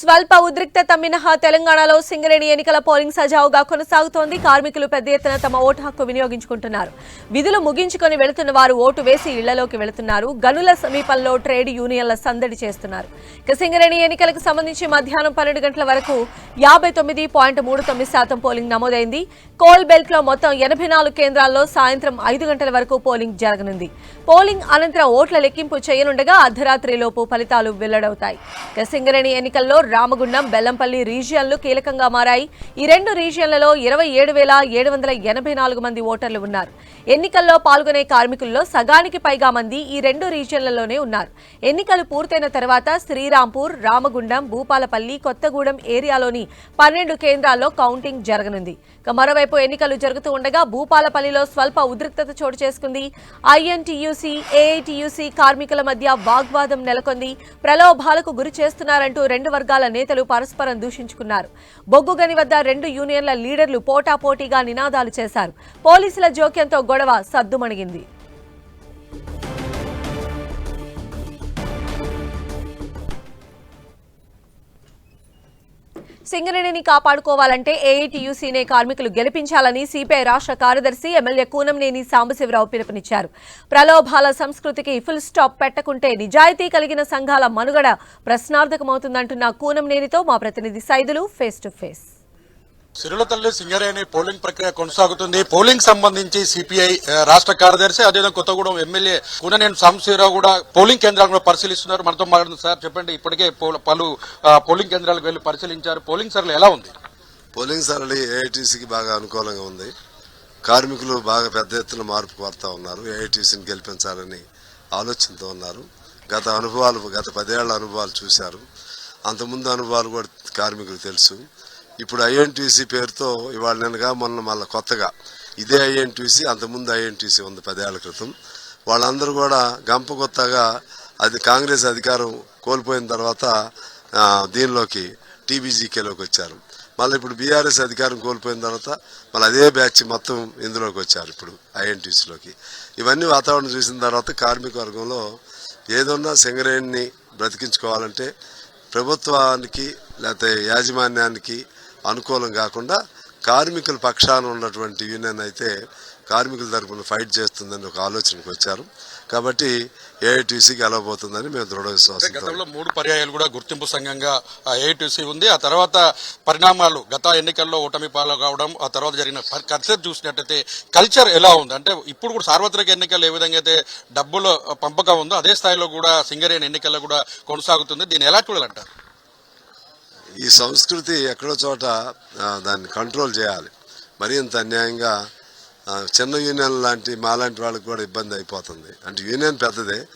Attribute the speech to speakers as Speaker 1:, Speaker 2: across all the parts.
Speaker 1: స్వల్ప ఉద్రిక్తత మినహా తెలంగాణలో సింగరేణి ఎన్నికల పోలింగ్ సజావుగా కొనసాగుతోంది. కార్మికులు పెద్ద ఎత్తున తమ ఓటు హక్కు వినియోగించుకుంటున్నారు. విధులు ముగించుకొని వెళుతున్న వారు ఓటు వేసి ఇళ్ళలోకి వెళుతున్నారు. గనుల సమీపంలో ట్రేడ్ యూనియన్ల సందడి చేస్తున్నారు. ఇక సింగరేణి ఎన్నికలకు సంబంధించి మధ్యాహ్నం పన్నెండు గంటల వరకు యాభై తొమ్మిది పాయింట్ మూడు తొమ్మిది శాతం పోలింగ్ నమోదైంది. కోల్ బెల్ట్లో మొత్తం ఎనభై నాలుగు కేంద్రాల్లో సాయంత్రం ఐదు గంటల వరకు పోలింగ్ జరగనుంది. పోలింగ్ అనంతరం ఓట్ల లెక్కింపు చేయనుండగా అర్ధరాత్రిలోపు ఫలితాలు వెల్లడవుతాయి. ఇక సింగరేణి ఎన్నికల్లో రామగుండం బెల్లంపల్లి రీజియన్లు కీలకంగా మారాయి. ఈ రెండు రీజియన్లలో ఇరవై ఏడు వేల ఏడు వందల ఎనభై నాలుగు మంది ఓటర్లు ఉన్నారు. ఎన్నికల్లో పాల్గొనే కార్మికుల్లో సగానికి పైగా మంది ఈ రెండు రీజియన్లలోనే ఉన్నారు. ఎన్నికలు పూర్తయిన తర్వాత శ్రీరాంపూర్ రామగుండం భూపాలపల్లి కొత్తగూడెం ఏరియాలోని పన్నెండు కేంద్రాల్లో కౌంటింగ్ జరగనుంది. మరోవైపు ఎన్నికలు జరుగుతూ ఉండగా భూపాలపల్లిలో స్వల్ప ఉద్రిక్తత చోటు చేసుకుంది. ఐఎన్టీయూసీ ఏఐటీయూసీ కార్మికుల మధ్య వాగ్వాదం నెలకొంది. ప్రలోభాలకు గురి చేస్తున్నారంటూ రెండు వర్గాల నేతలు పరస్పరం దూషించుకున్నారు. బొగ్గుగని వద్ద రెండు యూనియన్ల లీడర్లు పోటాపోటీగా నినాదాలు చేశారు. పోలీసుల జోక్యంతో గొడవ సద్దుమణిగింది. సింగరేణిని కాపాడుకోవాలంటే ఏఐటీయూసీనే కార్మికులు గెలిపించాలని సిపిఐ రాష్ట్ర కార్యదర్శి ఎమ్మెల్యే కూనంనేని సాంబశివరావు పిలుపునిచ్చారు. ప్రలోభాల సంస్కృతికి ఫుల్ స్టాప్ పెట్టకుంటే నిజాయితీ కలిగిన సంఘాల మనుగడ ప్రశ్నార్థకమవుతుందంటున్న కూనంనేనితో మా ప్రతినిధి సైదులు ఫేస్ టు ఫేస్.
Speaker 2: సిరుల తల్లి సింగరేణి పోలింగ్ ప్రక్రియ కొనసాగుతుంది. పోలింగ్ సంబంధించి సిపిఐ రాష్ట్ర కార్యదర్శి అదేవిధంగా కొత్తగూడెం ఎమ్మెల్యే కూననేని సాంబశివరావు కూడా పోలింగ్ కేంద్రాలను కూడా పరిశీలిస్తున్నారు. మనతో మాట్లాడుతుంది సార్ చెప్పండి ఇప్పటికే పలు పోలింగ్ కేంద్రాలకు వెళ్ళి పరిశీలించారు. పోలింగ్ సరళి ఎలా ఉంది?
Speaker 3: పోలింగ్ సరళి ఏఐటీసీకి బాగా అనుకూలంగా ఉంది. కార్మికులు బాగా పెద్ద ఎత్తున మార్పు కోరుతా ఉన్నారు. ఏఐటీసీని గెలిపించాలని ఆలోచనతో ఉన్నారు. గత అనుభవాలు గత పదేళ్ళ అనుభవాలు చూశారు. అంతకుముందు అనుభవాలు కూడా కార్మికులు తెలుసు. ఇప్పుడు ఐఎన్టీసీ పేరుతో ఇవాళ నిన్నగా మొన్న మళ్ళీ కొత్తగా ఇదే ఐఎన్టీసీ అంతకుముందు ఐఎన్టీసీ ఉంది పదేళ్ళ క్రితం. వాళ్ళందరూ కూడా గంప కొత్తగా అది కాంగ్రెస్ అధికారం కోల్పోయిన తర్వాత దీనిలోకి టీబీజీకేలోకి వచ్చారు. మళ్ళీ ఇప్పుడు బీఆర్ఎస్ అధికారం కోల్పోయిన తర్వాత మళ్ళీ అదే బ్యాచ్ మొత్తం ఇందులోకి వచ్చారు ఇప్పుడు ఐఎన్టీసీలోకి. ఇవన్నీ వాతావరణం చూసిన తర్వాత కార్మిక వర్గంలో ఏదన్నా సింగరేణిని బ్రతికించుకోవాలంటే ప్రభుత్వానికి లేకపోతే యాజమాన్యానికి అనుకూలం కాకుండా కార్మికుల పక్షాన ఉన్నటువంటి యూనియన్ అయితే కార్మికుల తరపున ఫైట్ చేస్తుందని ఒక ఆలోచనకు వచ్చారు. కాబట్టి ఏఐటీసీ గెలవబోతుందని మేము దృఢ విశ్వాసం
Speaker 2: గతంలో మూడు పర్యాయాలు కూడా గుర్తింపు సంఘంగా ఏఐటీసీ ఉంది. ఆ తర్వాత పరిణామాలు గత ఎన్నికల్లో ఓటమి పాలు కావడం ఆ తర్వాత జరిగిన కల్చర్ చూసినట్టయితే కల్చర్ ఎలా ఉంది? అంటే ఇప్పుడు కూడా సార్వత్రిక ఎన్నికలు ఏ విధంగా అయితే డబ్బుల పంపకం ఉందో అదే స్థాయిలో కూడా సింగరేణి ఎన్నికల్లో కూడా కొనసాగుతుంది. దీన్ని ఎలా చూడాలంటారు?
Speaker 3: ఈ సంస్కృతి ఎక్కడో చోట దాన్ని కంట్రోల్ చేయాలి. మరి ఇంత అన్యాయంగా చిన్న యూనియన్ లాంటి మాలాంటి వాళ్ళకి కూడా ఇబ్బంది అయిపోతుంది. అంటే యూనియన్ పెద్దదే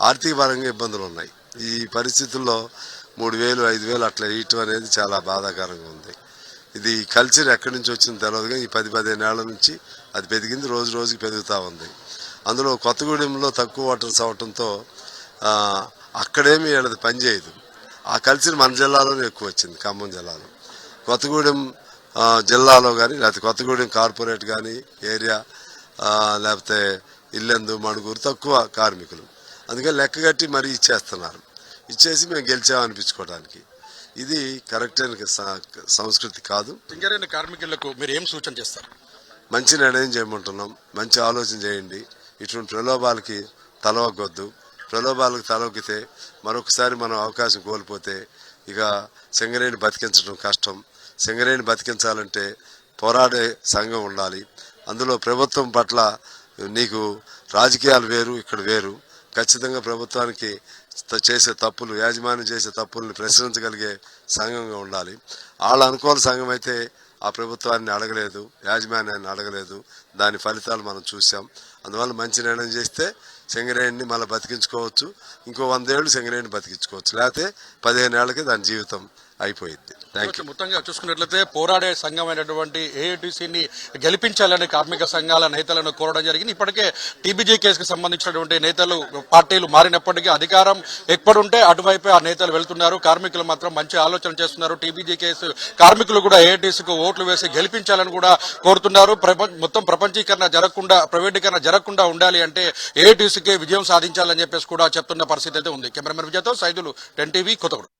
Speaker 3: ఆర్థిక పరంగా ఇబ్బందులు ఉన్నాయి. ఈ పరిస్థితుల్లో మూడు వేలు ఐదు వేలు అట్లా వేయటం అనేది చాలా బాధాకరంగా ఉంది. ఇది కల్చర్ ఎక్కడి నుంచి వచ్చిందో తెలియదుగా ఈ పది పదిహేను ఏళ్ళ నుంచి అది పెరిగింది రోజు రోజుకి పెరుగుతూ ఉంది. అందులో కొత్తగూడెంలో తక్కువ ఓటర్స్ అవటంతో ఆ, అక్కడేమి వీళ్ళది పనిచేయదు. ఆ కల్చర్ మన జిల్లాలోనే ఎక్కువ వచ్చింది ఖమ్మం జిల్లాలో. కొత్తగూడెం జిల్లాలో కానీ లేకపోతే కొత్తగూడెం కార్పొరేట్ కానీ ఏరియా లేకపోతే ఇల్లెందు మణుగూరు తక్కువ కార్మికులు. అందుకని లెక్క కట్టి మరీ ఇచ్చేస్తున్నారు. ఇచ్చేసి మేము గెలిచామనిపించుకోవడానికి ఇది కరెక్ట్ అయిన సంస్కృతి కాదు.
Speaker 2: కార్మికులకు మీరు ఏం సూచన చేస్తారు?
Speaker 3: మంచి నిర్ణయం చేయమంటున్నాం. మంచి ఆలోచన చేయండి. ఇటువంటి ప్రలోభాలకి తలవగ్గొద్దు. ప్రలోభాలకు తలొక్కితే మరొకసారి మనం అవకాశం కోల్పోతే ఇక సింగరేణి బతికించడం కష్టం. సింగరేణి బతికించాలంటే పోరాడే సంఘం ఉండాలి. అందులో ప్రభుత్వం పట్ల నీకు రాజకీయాలు వేరు ఇక్కడ వేరు. ఖచ్చితంగా ప్రభుత్వానికి చేసే తప్పులు యాజమాన్యం చేసే తప్పుల్ని ప్రశ్నించగలిగే సంఘంగా ఉండాలి. వాళ్ళ అనుకూల సంఘం అయితే ఆ ప్రభుత్వాన్ని అడగలేదు యాజమాన్యాన్ని అడగలేదు. దాని ఫలితాలు మనం చూసాం అందువల్ల మంచి నిర్ణయం చేస్తే సింగరేణిని మళ్ళీ బతికించుకోవచ్చు. ఇంకో వందేళ్ళు సింగరేణిని బతికించుకోవచ్చు. లేకపోతే పదిహేను ఏళ్ళకి దాని జీవితం అయిపోయింది. థ్యాంక్ యూ
Speaker 2: మొత్తంగా చూసుకున్నట్లయితే పోరాడే సంఘమైనటువంటి ఏఐటీసీని గెలిపించాలని కార్మిక సంఘాల నేతలను కోరడం జరిగింది. ఇప్పటికే టీబీజీ కేసుకు సంబంధించినటువంటి నేతలు పార్టీలు మారినప్పటికీ అధికారం ఎక్కడుంటే అటువైపే ఆ నేతలు వెళ్తున్నారు. కార్మికులు మాత్రం మంచి ఆలోచన చేస్తున్నారు. టీబీజీ కేసు కార్మికులు కూడా ఏఐటీసీకి ఓట్లు వేసి గెలిపించాలని కూడా కోరుతున్నారు. మొత్తం ప్రపంచీకరణ జరగకుండా ప్రైవేటీకరణ జరగకుండా ఉండాలి అంటే ఏఐటీసీకి విజయం సాధించాలని చెప్పేసి కూడా చెప్తున్న పరిస్థితి అయితే ఉంది. కెమెరామెన్ విజయతో సైదులు టెన్ టీవీ కొత్తగూడెం.